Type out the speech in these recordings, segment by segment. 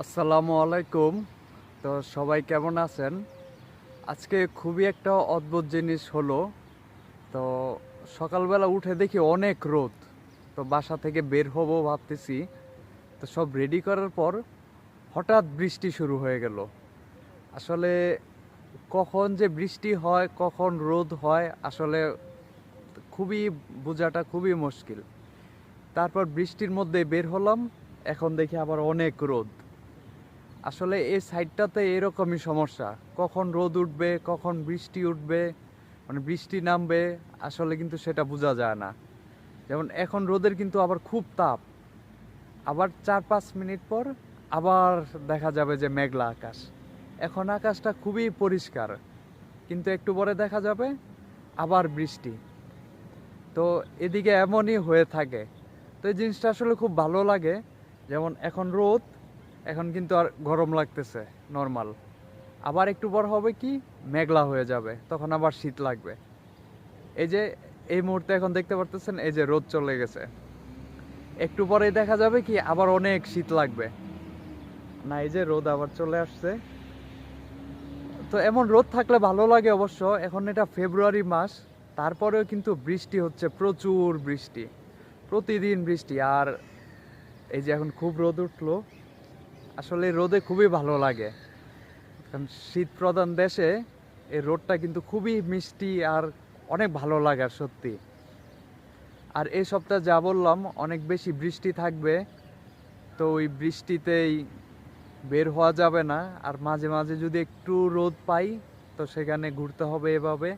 আসসালামু আলাইকুম। তো সবাই কেমন আছেন? আজকে খুবই একটা অদ্ভুত জিনিস হলো, তো সকালবেলা উঠে দেখি অনেক রোদ। তো বাসা থেকে বের হব ভাবতেছি। তো সব রেডি করার পর হঠাৎ বৃষ্টি শুরু হয়ে গেল। আসলে কখন যে বৃষ্টি হয়, কখন রোদ হয়, আসলে খুবই বোঝাটা খুবই মুশকিল। তারপর বৃষ্টির মধ্যে বের হলাম, এখন দেখি আবার অনেক রোদ। আসলে এই সাইডটাতে এরকমই সমস্যা। কখন রোদ উঠবে, কখন বৃষ্টি উঠবে মানে বৃষ্টি নামবে, আসলে কিন্তু সেটা বোঝা যায় না। যেমন এখন রোদের কিন্তু আবার খুব তাপ। আবার চার পাঁচ মিনিট পর আবার দেখা যাবে যে মেঘলা আকাশ। এখন আকাশটা খুবই পরিষ্কার, কিন্তু একটু পরে দেখা যাবে আবার বৃষ্টি। তো এদিকে এমনই হয়ে থাকে। তো এই জিনিসটা আসলে খুব ভালো লাগে। যেমন এখন রোদ এখন কিন্তু আর গরম লাগতেছে নর্মাল আবার একটু পর হবে কি? মেঘলা হয়ে যাবে, তখন আবার শীত লাগবে। এই যে, এই মুহূর্তে এখন দেখতে পারতেছেন, এই যে রোদ চলে গেছে। একটু পরে দেখা যাবে কি, আবার অনেক শীত লাগবে। না, এই যে রোদ আবার চলে আসছে। তো এমন রোদ থাকলে ভালো লাগে অবশ্য, এখন এটা ফেব্রুয়ারি মাস, তারপরেও কিন্তু বৃষ্টি হচ্ছে, প্রচুর বৃষ্টি। প্রতিদিন বৃষ্টি, আর এই যে এখন খুব রোদ উঠল আসলে রোদে খুবই ভালো লাগে। কারণ শীত প্রধান দেশে এই রোদটা কিন্তু খুবই মিষ্টি আর অনেক ভালো লাগার সত্যি। আর এই সপ্তাহে যা বললাম, অনেক বেশি বৃষ্টি থাকবে, তো ওই বৃষ্টিতেই বের হওয়া যাবে না। আর মাঝে মাঝে যদি একটু রোদ পাই, তো সেখানে ঘুরতে হবে এভাবে।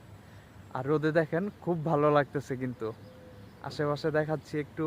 আর রোদে দেখেন, খুব ভালো লাগতেছে কিন্তু। আশেপাশে দেখাচ্ছি একটু।